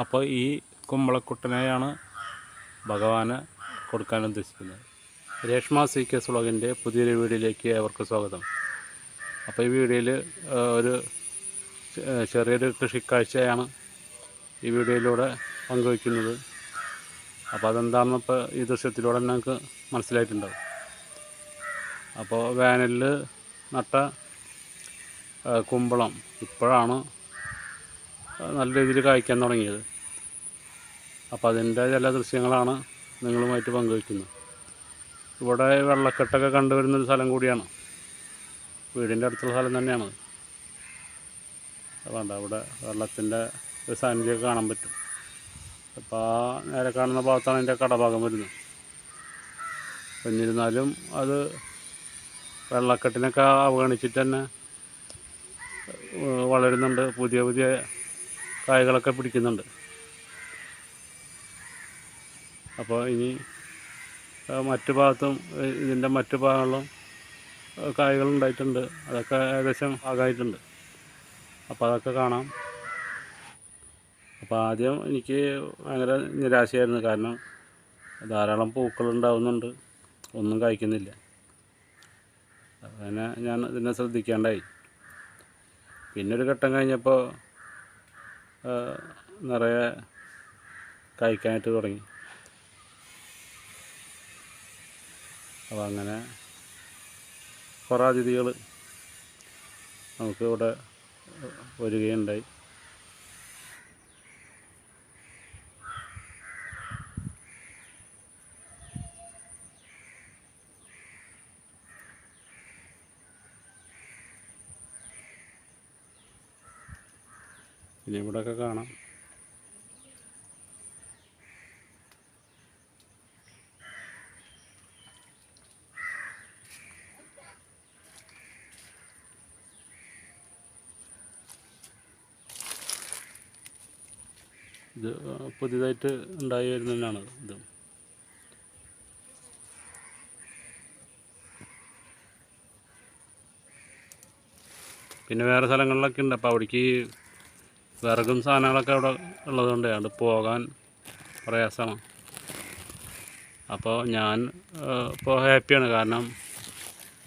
അപ്പോൾ ഈ കുമ്പളക്കുട്ടനെയാണ് ഭഗവാന് കൊടുക്കാൻ ഉദ്ദേശിക്കുന്നത്. രേഷ്മ സി കെ സുളകിന്റെ പുതിയൊരു വീഡിയോയിലേക്ക് അവർക്ക് സ്വാഗതം. അപ്പോൾ ഈ വീഡിയോയിൽ ഒരു ചെറിയൊരു കൃഷിക്കാഴ്ചയാണ് ഈ വീഡിയോയിലൂടെ പങ്കുവയ്ക്കുന്നത്. അപ്പോൾ അതെന്താണെന്ന് ഇപ്പോൾ ഈ ദൃശ്യത്തിലൂടെ ഞങ്ങൾക്ക് മനസ്സിലായിട്ടുണ്ടാവും. അപ്പോൾ വേനലിൽ നട്ട കുമ്പളം ഇപ്പോഴാണ് നല്ല രീതിയിൽ കായ്ക്കാൻ തുടങ്ങിയത്. അപ്പോൾ അതിന്റെ ചില ദൃശ്യങ്ങളാണ് നിങ്ങളുമായിട്ട് പങ്കുവയ്ക്കുന്നത്. ഇവിടെ വെള്ളക്കെട്ടൊക്കെ കണ്ടുവരുന്നൊരു സ്ഥലം കൂടിയാണ്. വീടിന്റെ അടുത്തുള്ള സ്ഥലം തന്നെയാണ്. വേണ്ട അവിടെ വെള്ളത്തിന്റെ ഒരു സാന്നിധ്യമൊക്കെ കാണാൻ പറ്റും. അപ്പോൾ ആ നേരെ കാണുന്ന ഭാഗത്താണ് അതിന്റെ കടഭാഗം വരുന്നത്. എന്നിരുന്നാലും അത് വെള്ളക്കെട്ടിനൊക്കെ അവഗണിച്ചിട്ട് തന്നെ വളരുന്നുണ്ട്. പുതിയ പുതിയ കായകളൊക്കെ പിടിക്കുന്നുണ്ട്. അപ്പോൾ ഇനി മറ്റു ഭാഗത്തും ഇതിന്റെ മറ്റു ഭാഗങ്ങളിലും ഉണ്ടായിട്ടുണ്ട്. അതൊക്കെ ഏകദേശം ആകായിട്ടുണ്ട്. അപ്പോൾ അതൊക്കെ കാണാം. അപ്പോൾ ആദ്യം എനിക്ക് ഭയങ്കര നിരാശയായിരുന്നു. കാരണം ധാരാളം പൂക്കൾ ഉണ്ടാവുന്നുണ്ട്. ഒന്നും കായ്ക്കുന്നില്ല. അങ്ങനെ ഞാൻ ഇതിനെ ശ്രദ്ധിക്കാണ്ടായി. പിന്നെ ഒരു ഘട്ടം കഴിഞ്ഞപ്പോൾ നിറയെ കഴിക്കാനായിട്ട് തുടങ്ങി. അപ്പോൾ അങ്ങനെ കുറേ അതിഥികൾ നമുക്ക് ഇവിടെ വരികയുണ്ടായി. പിന്നെ ഇവിടെയൊക്കെ കാണാം. ഇത് പുതിയതായിട്ട് ഉണ്ടായി വരുന്നതാണ് ഇത്. പിന്നെ വേറെ സ്ഥലങ്ങളിലൊക്കെ ഉണ്ട്. അപ്പോൾ അവിടേക്ക് വിറകും സാധനങ്ങളൊക്കെ അവിടെ ഉള്ളതുകൊണ്ട് അവിടെ പോകാൻ പ്രയാസമാണ്. അപ്പോൾ ഞാൻ ഇപ്പോൾ ഹാപ്പിയാണ്. കാരണം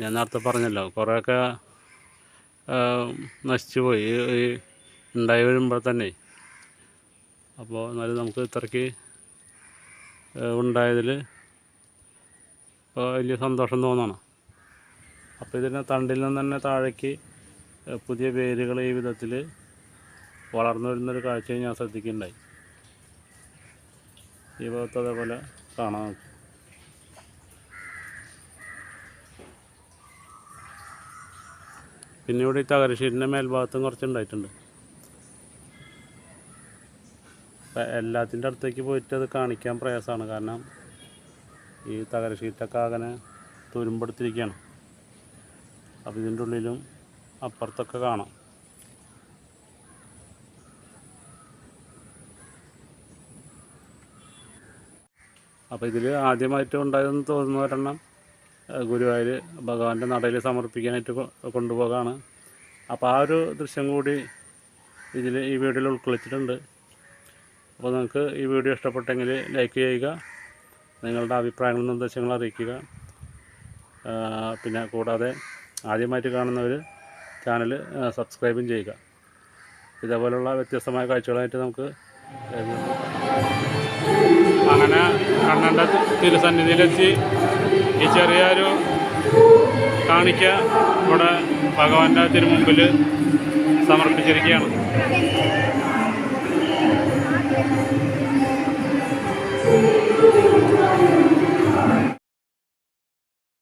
ഞാൻ നേരത്തെ പറഞ്ഞല്ലോ കുറേയൊക്കെ നശിച്ചു പോയി. ഈ ഉണ്ടായി വരുമ്പോൾ തന്നെ. അപ്പോൾ എന്നാലും നമുക്ക് ഇത്രയ്ക്ക് ഉണ്ടായതിൽ ഇപ്പോൾ വലിയ സന്തോഷം തോന്നണം അപ്പോൾ ഇതിന്റെ തണ്ടിൽ നിന്ന് തന്നെ താഴേക്ക് പുതിയ വേരുകൾ ഈ വിധത്തിൽ വളർന്നു വരുന്നൊരു കാഴ്ചയും ഞാൻ ശ്രദ്ധിക്കുന്നുണ്ടായി. ഈ ഭാഗത്ത് അതേപോലെ കാണാം നമുക്ക് പിന്നെ ഇവിടെ ഈ തകരശ്ശേരിന്റെ മേൽഭാഗത്തും കുറച്ചുണ്ടായിട്ടുണ്ട്. എല്ലാത്തിന്റെ അടുത്തേക്ക് പോയിട്ട് അത് കാണിക്കാൻ പ്രയാസമാണ്. കാരണം ഈ തകരശ്ശീറ്റൊക്കെ അങ്ങനെ തുരുമ്പെടുത്തിരിക്കുകയാണ്. അപ്പോൾ ഇതിന്റെ ഉള്ളിലും അപ്പുറത്തൊക്കെ കാണാം. അപ്പോൾ ഇതിൽ ആദ്യമായിട്ട് ഉണ്ടായതെന്ന് തോന്നുന്ന ഒരെണ്ണം ഗുരുവായൂർ ഭഗവാന്റെ നടയിൽ സമർപ്പിക്കാനായിട്ട് കൊണ്ടുപോകാണ്. അപ്പോൾ ആ ഒരു ദൃശ്യം കൂടി ഇതിൽ ഈ വീഡിയോയിൽ ഉൾക്കൊള്ളിച്ചിട്ടുണ്ട്. അപ്പോൾ നിങ്ങൾക്ക് ഈ വീഡിയോ ഇഷ്ടപ്പെട്ടെങ്കിൽ ലൈക്ക് ചെയ്യുക നിങ്ങളുടെ അഭിപ്രായങ്ങളും നിർദ്ദേശങ്ങളും അറിയിക്കുക. പിന്നെ കൂടാതെ ആദ്യമായിട്ട് കാണുന്നവർ ചാനൽ സബ്സ്ക്രൈബും ചെയ്യുക. ഇതേപോലുള്ള വ്യത്യസ്തമായ കാഴ്ചകളായിട്ട് നമുക്ക് അങ്ങനെ കണ്ണന്റെ തിരുസന്നിധിയിലെത്തി ഈ ചെറിയൊരു കാണിക്ക ഇവിടെ ഭഗവാന്റെ തിരുമുമ്പിൽ സമർപ്പിച്ചിരിക്കുകയാണ്.